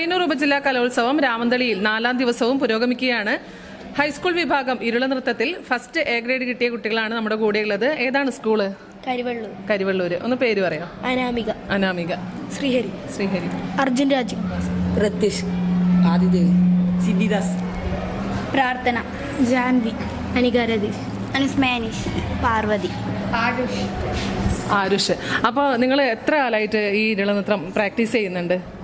പയ്യന്നൂർ ഉപജില്ലാ കലോത്സവം രാമന്തളിയിൽ നാലാം ദിവസവും പുരോഗമിക്കുകയാണ്. ഹൈസ്കൂൾ വിഭാഗം ഇരുള നൃത്തത്തിൽ ഫസ്റ്റ് എ ഗ്രേഡ് കിട്ടിയ കുട്ടികളാണ് നമ്മുടെ കൂടെയുള്ളത്. ഏതാണ് സ്കൂൾ? കരിവള്ളൂർ. കരിവള്ളൂര്. ഒന്ന് പേര് പറയാം? അനാമിക. അനാമിക. ശ്രീഹരി. ശ്രീഹരി. അർജുൻ രാജു. പ്രത്യക്ഷ്. ആദിദേവ് സിദ്ധിദാസ്. പ്രാർത്ഥന. ജാൻവി. അനികാരതീഷ് അനുസ്മാനിഷ്. പാർവതി. ആരുഷ്. ആരുഷ്. അപ്പോൾ നിങ്ങൾ എത്ര കാലമായിട്ട് ഈ ഇരുള നൃത്തം പ്രാക്ടീസ് ചെയ്യുന്നുണ്ട്?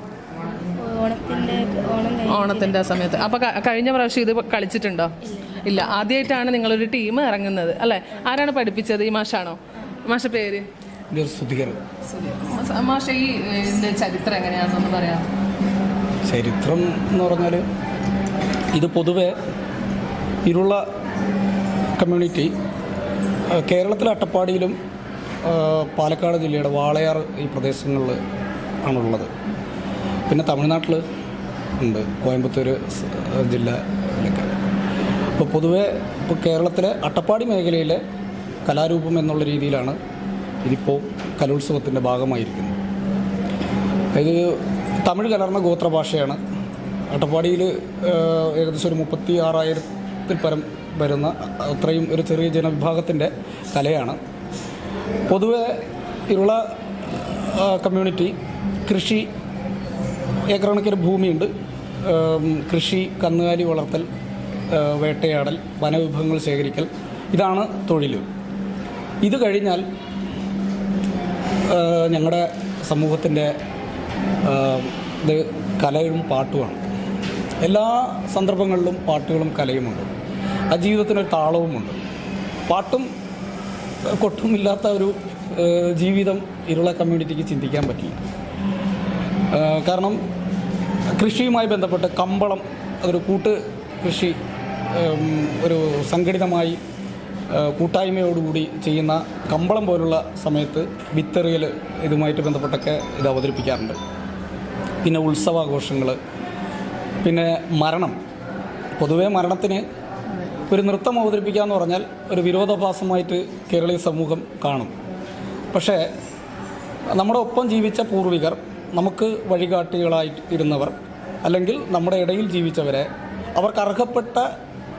ഓണം ഓണത്തിന്റെ സമയത്ത്. അപ്പൊ കഴിഞ്ഞ പ്രാവശ്യം ഇത് കളിച്ചിട്ടുണ്ടോ? ഇല്ല. ആദ്യമായിട്ടാണ് നിങ്ങളൊരു ടീം ഇറങ്ങുന്നത് അല്ലെ? ആരാണ് പഠിപ്പിച്ചത്? ഈ മാഷാണോ? മാഷ പേര്? മാഷ ഈ ചരിത്രം എങ്ങനെയാണെന്നൊന്ന് പറയാം ചരിത്രം എന്ന് പറഞ്ഞാൽ ഇത് പൊതുവെ ഇരുള കമ്മ്യൂണിറ്റി കേരളത്തിലെ അട്ടപ്പാടിയിലും പാലക്കാട് ജില്ലയുടെ വാളയാർ ഈ പ്രദേശങ്ങളിൽ ആണുള്ളത്. പിന്നെ തമിഴ്നാട്ടിൽ ഉണ്ട്. കോയമ്പത്തൂർ ജില്ല ജില്ലയിലൊക്കെ ഇപ്പോൾ പൊതുവെ ഇപ്പോൾ കേരളത്തിലെ അട്ടപ്പാടി മേഖലയിലെ കലാരൂപം എന്നുള്ള രീതിയിലാണ് ഇതിപ്പോൾ കലോത്സവത്തിന്റെ ഭാഗമായിരിക്കുന്നത്. ഇത് തമിഴ് കലർന്ന ഗോത്രഭാഷയാണ് അട്ടപ്പാടിയിൽ ഏകദേശം ഒരു മുപ്പത്തി ആറായിരത്തിൽ പരം വരുന്ന അത്രയും ഒരു ചെറിയ ജനവിഭാഗത്തിന്റെ കലയാണ്. പൊതുവെ ഇരുള കമ്മ്യൂണിറ്റി കൃഷി ഏക്കറണക്കിന് ഭൂമിയുണ്ട്. ഏം, കൃഷി കന്നുകാലി വളർത്തൽ വേട്ടയാടൽ വനവിഭവങ്ങൾ ശേഖരിക്കൽ. ഇതാണ് തൊഴിൽ. ഇത് കഴിഞ്ഞാൽ ഞങ്ങളുടെ സമൂഹത്തിന്റെ ഇത് കലയും പാട്ടുമാണ്. എല്ലാ സന്ദർഭങ്ങളിലും പാട്ടുകളും കലയുമുണ്ട്. ആ ജീവിതത്തിനൊരു താളവുമുണ്ട്. പാട്ടും കൊട്ടുമില്ലാത്ത ഒരു ജീവിതം ഇരുള കമ്മ്യൂണിറ്റിക്ക് ചിന്തിക്കാൻ പറ്റില്ല. കാരണം കൃഷിയുമായി ബന്ധപ്പെട്ട് കമ്പളം അതൊരു കൂട്ട് കൃഷി ഒരു സംഘടിതമായി കൂട്ടായ്മയോടുകൂടി ചെയ്യുന്ന കമ്പളം പോലുള്ള സമയത്ത് വിത്തെറിയൽ ഇതുമായിട്ട് ബന്ധപ്പെട്ടൊക്കെ ഇത് അവതരിപ്പിക്കാറുണ്ട്. പിന്നെ ഉത്സവാഘോഷങ്ങൾ പിന്നെ മരണം. പൊതുവേ മരണത്തിന് ഒരു നൃത്തം അവതരിപ്പിക്കുക എന്ന് പറഞ്ഞാൽ ഒരു വിരോധാഭാസമായിട്ട് കേരളീയ സമൂഹം കാണും. പക്ഷേ നമ്മുടെ ഒപ്പം ജീവിച്ച പൂർവികർ നമുക്ക് വഴികാട്ടികളായി ഇരുന്നവർ അല്ലെങ്കിൽ നമ്മുടെ ഇടയിൽ ജീവിച്ചവരെ അവർക്ക് അർഹപ്പെട്ട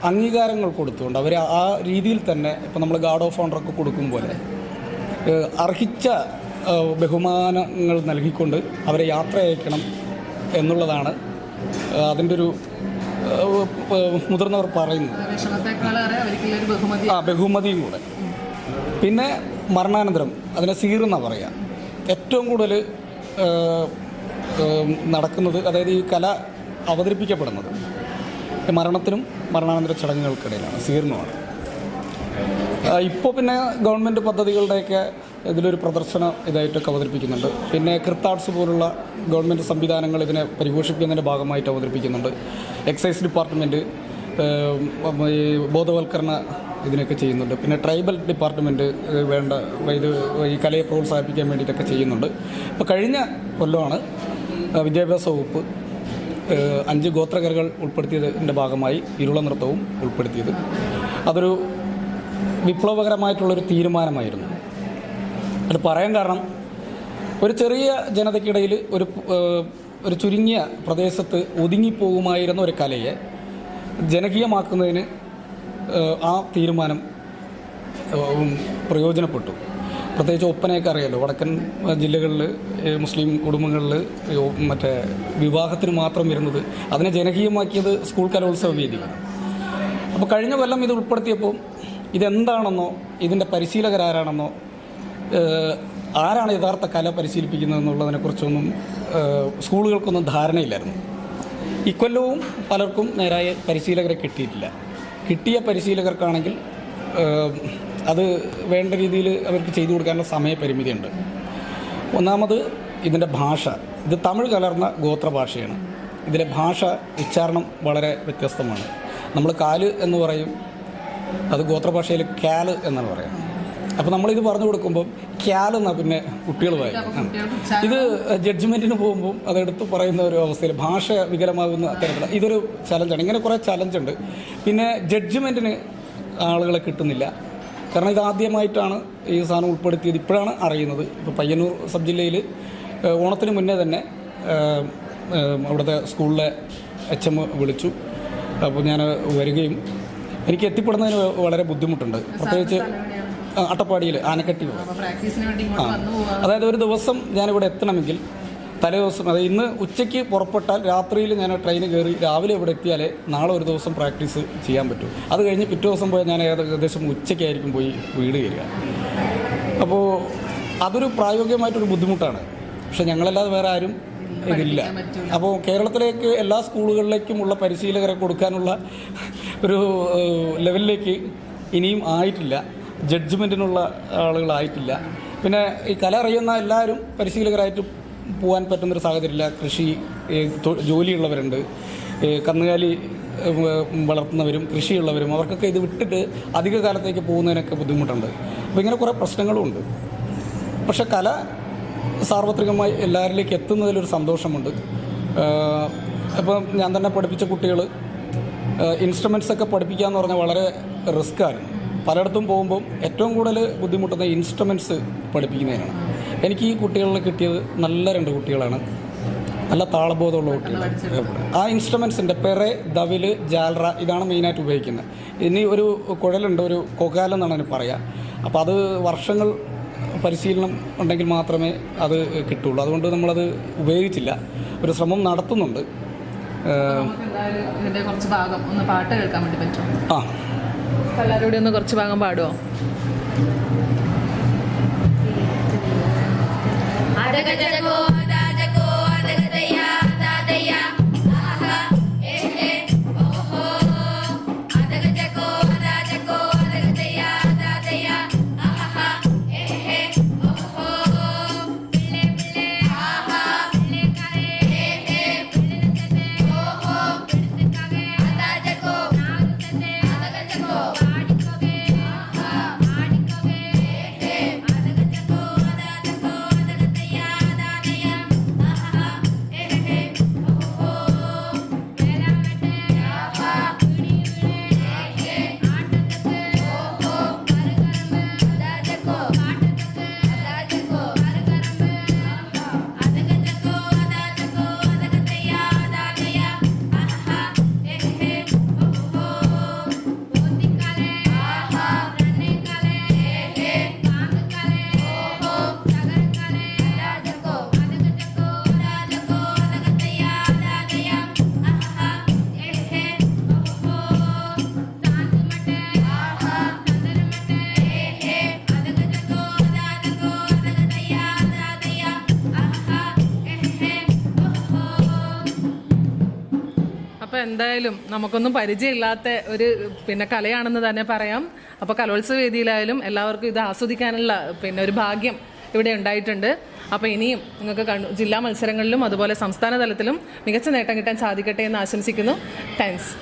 അംഗീകാരങ്ങൾ കൊടുത്തുകൊണ്ട് അവർ ആ രീതിയിൽ തന്നെ ഇപ്പം നമ്മൾ ഗാർഡ് ഓഫ് ഓണറൊക്കെ കൊടുക്കും പോലെ അർഹിച്ച ബഹുമാനങ്ങൾ നൽകിക്കൊണ്ട് അവരെ യാത്ര അയക്കണം എന്നുള്ളതാണ് അതിന്റെ ഒരു മുതിർന്നവർ പറയുന്നത്. ആ ബഹുമതിയും കൂടെ. പിന്നെ മരണാനന്തരം അതിനെ സീറെന്നാണ് പറയുക ഏറ്റവും കൂടുതൽ നടക്കുന്നത് അതായത് ഈ കല അവതരിപ്പിക്കപ്പെടുന്നത് മരണത്തിനും മരണാനന്തര ചടങ്ങുകൾക്കിടയിലാണ് സീർണമാണ്. ഇപ്പോൾ പിന്നെ ഗവൺമെന്റ് പദ്ധതികളുടെയൊക്കെ ഇതിലൊരു പ്രദർശനം ഇതായിട്ടൊക്കെ അവതരിപ്പിക്കുന്നുണ്ട്. പിന്നെ കൃത്താർട്സ് പോലുള്ള ഗവൺമെന്റ് സംവിധാനങ്ങൾ ഇതിനെ പരിപോഷിപ്പിക്കുന്നതിന്റെ ഭാഗമായിട്ട് അവതരിപ്പിക്കുന്നുണ്ട്. എക്സൈസ് ഡിപ്പാർട്ട്മെന്റ് ബോധവൽക്കരണ ഇതിനൊക്കെ ചെയ്യുന്നുണ്ട്. പിന്നെ ട്രൈബൽ ഡിപ്പാർട്ട്മെന്റ് വേണ്ട ഇത് ഈ കലയെ പ്രോത്സാഹിപ്പിക്കാൻ വേണ്ടിയിട്ടൊക്കെ ചെയ്യുന്നുണ്ട്. ഇപ്പോൾ കഴിഞ്ഞ കൊല്ലമാണ് വിദ്യാഭ്യാസ വകുപ്പ് അഞ്ച് ഗോത്രകരകൾ ഉൾപ്പെടുത്തിയതിന്റെ ഭാഗമായി ഇരുള നൃത്തവും ഉൾപ്പെടുത്തിയത്. അതൊരു വിപ്ലവകരമായിട്ടുള്ളൊരു തീരുമാനമായിരുന്നു. അത് പറയാൻ കാരണം ഒരു ചെറിയ ജനതയ്ക്കിടയിൽ ഒരു ഒരു ചുരുങ്ങിയ പ്രദേശത്ത് ഒതുങ്ങിപ്പോകുമായിരുന്ന ഒരു കലയെ ജനകീയമാക്കുന്നതിന് ആ തീരുമാനം പ്രയോജനപ്പെട്ടു. പ്രത്യേകിച്ച് ഒപ്പനയൊക്കെ അറിയാലോ വടക്കൻ ജില്ലകളിൽ മുസ്ലിം കുടുംബങ്ങളിൽ മറ്റേ വിവാഹത്തിന് മാത്രം വരുന്നത് അതിനെ ജനകീയമാക്കിയത് സ്കൂൾ കലോത്സവ വേദിയാണ് അപ്പോൾ കഴിഞ്ഞ കൊല്ലം ഇത് ഉൾപ്പെടുത്തിയപ്പോൾ ഇതെന്താണെന്നോ ഇതിന്റെ പരിശീലകരാരാണെന്നോ ആരാണ് യഥാർത്ഥ കല പരിശീലിപ്പിക്കുന്നതെന്നുള്ളതിനെക്കുറിച്ചൊന്നും ഏഹ്, സ്കൂളുകൾക്കൊന്നും ധാരണയില്ലായിരുന്നു. ഇക്കൊല്ലവും പലർക്കും നേരായ പരിശീലകരെ കിട്ടിയിട്ടില്ല. കിട്ടിയ പരിശീലകർക്കാണെങ്കിൽ അത് വേണ്ട രീതിയിൽ അവർക്ക് ചെയ്തു കൊടുക്കാനുള്ള സമയപരിമിതിയുണ്ട് ഒന്നാമത് ഇതിന്റെ ഭാഷ. ഇത് തമിഴ് കലർന്ന ഗോത്രഭാഷയാണ് ഇതിലെ ഭാഷ ഉച്ചാരണം വളരെ വ്യത്യസ്തമാണ്. നമ്മൾ കാൽ എന്ന് പറയും. അത് ഗോത്രഭാഷയിൽ കാൽ എന്നാണ് പറയുക അപ്പോൾ നമ്മളിത് പറഞ്ഞു കൊടുക്കുമ്പോൾ ക്യാൽ എന്നാണ് പിന്നെ കുട്ടികൾ വായിക്കും ഇത് ജഡ്ജ്മെന്റിന് പോകുമ്പോൾ അതെടുത്ത് പറയുന്ന ഒരു അവസ്ഥയിൽ ഭാഷ വികലമാകുന്ന തരത്തിലാണ് ഇതൊരു ചലഞ്ചാണ്. ഇങ്ങനെ കുറേ ചലഞ്ചുണ്ട്. പിന്നെ ജഡ്ജ്മെന്റിന് ആളുകളെ കിട്ടുന്നില്ല. കാരണം ഇത് ആദ്യമായിട്ടാണ് ഈ സാധനം ഉൾപ്പെടുത്തിയത്. ഇപ്പോഴാണ് അറിയുന്നത്. ഇപ്പോൾ പയ്യന്നൂർ സബ് ജില്ലയിൽ ഓണത്തിന് മുന്നേ തന്നെ അവിടുത്തെ സ്കൂളിലെ എച്ച് എം വിളിച്ചു. അപ്പോൾ ഞാൻ വരികയും എനിക്ക് എത്തിപ്പെടുന്നതിന് വളരെ ബുദ്ധിമുട്ടുണ്ട്. പ്രത്യേകിച്ച് അട്ടപ്പാടിയിൽ ആനക്കട്ടി അപ്പൊ പ്രാക്ടീസിന് വേണ്ടി ആ. ഇങ്ങോട്ട് വന്നു പോവാ അതായത് ഒരു ദിവസം ഞാനിവിടെ എത്തണമെങ്കിൽ തലേ ദിവസം അതായത് ഇന്ന് ഉച്ചയ്ക്ക് പുറപ്പെട്ടാൽ രാത്രിയിൽ ഞാൻ ട്രെയിൻ കയറി രാവിലെ ഇവിടെ എത്തിയാലേ നാളെ ഒരു ദിവസം പ്രാക്ടീസ് ചെയ്യാൻ പറ്റൂ. അത് കഴിഞ്ഞ് പിറ്റേ ദിവസം പോയാൽ ഞാൻ ഏകദേശം ഉച്ചയ്ക്കായിരിക്കും പോയി വീട് കയറുക. അപ്പോൾ അതൊരു പ്രായോഗികമായിട്ടൊരു ബുദ്ധിമുട്ടാണ്. പക്ഷെ ഞങ്ങളല്ലാതെ വേറെ ആരും ഇതില്ല. അപ്പോൾ കേരളത്തിലേക്ക് എല്ലാ സ്കൂളുകളിലേക്കുമുള്ള പരിശീലകരെ കൊടുക്കാനുള്ള ഒരു ലെവലിലേക്ക് ഇനിയും ആയിട്ടില്ല. ജഡ്ജ്മെന്റിനുള്ള ആളുകളായിട്ടില്ല. പിന്നെ ഈ കല അറിയുന്ന എല്ലാവരും പരിശീലകരായിട്ട് പോകാൻ പറ്റുന്നൊരു സാഹചര്യമില്ല. കൃഷി ജോലിയുള്ളവരുണ്ട്. കന്നുകാലി വളർത്തുന്നവരും കൃഷിയുള്ളവരും അവർക്കൊക്കെ ഇത് വിട്ടിട്ട് അധിക കാലത്തേക്ക് പോകുന്നതിനൊക്കെ ബുദ്ധിമുട്ടുണ്ട്. അപ്പോൾ ഇങ്ങനെ കുറേ പ്രശ്നങ്ങളും ഉണ്ട്. പക്ഷെ കല സാർവത്രികമായി എല്ലാവരിലേക്ക് എത്തുന്നതിലൊരു സന്തോഷമുണ്ട്. അപ്പം ഞാൻ തന്നെ പഠിപ്പിച്ച കുട്ടികൾ ഇൻസ്ട്രുമെൻസ് ഒക്കെ പഠിപ്പിക്കുക എന്ന് പറഞ്ഞാൽ വളരെ റിസ്ക്കാണ്. പലയിടത്തും പോകുമ്പം ഏറ്റവും കൂടുതൽ ബുദ്ധിമുട്ടുന്ന ഇൻസ്ട്രുമെന്റ്സ് പഠിപ്പിക്കുന്നതിനാണ്. എനിക്ക് ഈ കുട്ടികളിൽ കിട്ടിയത് നല്ല രണ്ട് കുട്ടികളാണ്. നല്ല താളബോധമുള്ള കുട്ടികൾ ആ ഇൻസ്ട്രുമെൻസിന്റെ പെറെ ദവിൽ ജാലറ ഇതാണ് മെയിനായിട്ട് ഉപയോഗിക്കുന്നത്. ഇനി ഒരു കുഴലുണ്ട് ഒരു കൊകാലം എന്നാണ് അതിന് പറയുക അപ്പോൾ അത് വർഷങ്ങൾ പരിശീലനം ഉണ്ടെങ്കിൽ മാത്രമേ അത് കിട്ടുള്ളൂ. അതുകൊണ്ട് നമ്മളത് ഉപയോഗിച്ചില്ല. ഒരു ശ്രമം നടത്തുന്നുണ്ട്. ഏഹ്, എല്ലാവരും കൂടി ഒന്ന് കുറച്ച് ഭാഗം പാടുമോ അടകജകോ അപ്പൊ എന്തായാലും നമുക്കൊന്നും പരിചയമില്ലാത്ത ഒരു പിന്നെ കലയാണെന്ന് തന്നെ പറയാം. അപ്പോൾ കലോത്സവ വേദിയിലായാലും എല്ലാവർക്കും ഇത് ആസ്വദിക്കാനുള്ള പിന്നെ ഒരു ഭാഗ്യം ഇവിടെ ഉണ്ടായിട്ടുണ്ട്. അപ്പോൾ ഇനിയും നിങ്ങൾക്ക് കണ്ണു ജില്ലാ മത്സരങ്ങളിലും അതുപോലെ സംസ്ഥാന തലത്തിലും മികച്ച നേട്ടം കിട്ടാൻ സാധിക്കട്ടെ എന്ന് ആശംസിക്കുന്നു. താങ്ക്സ്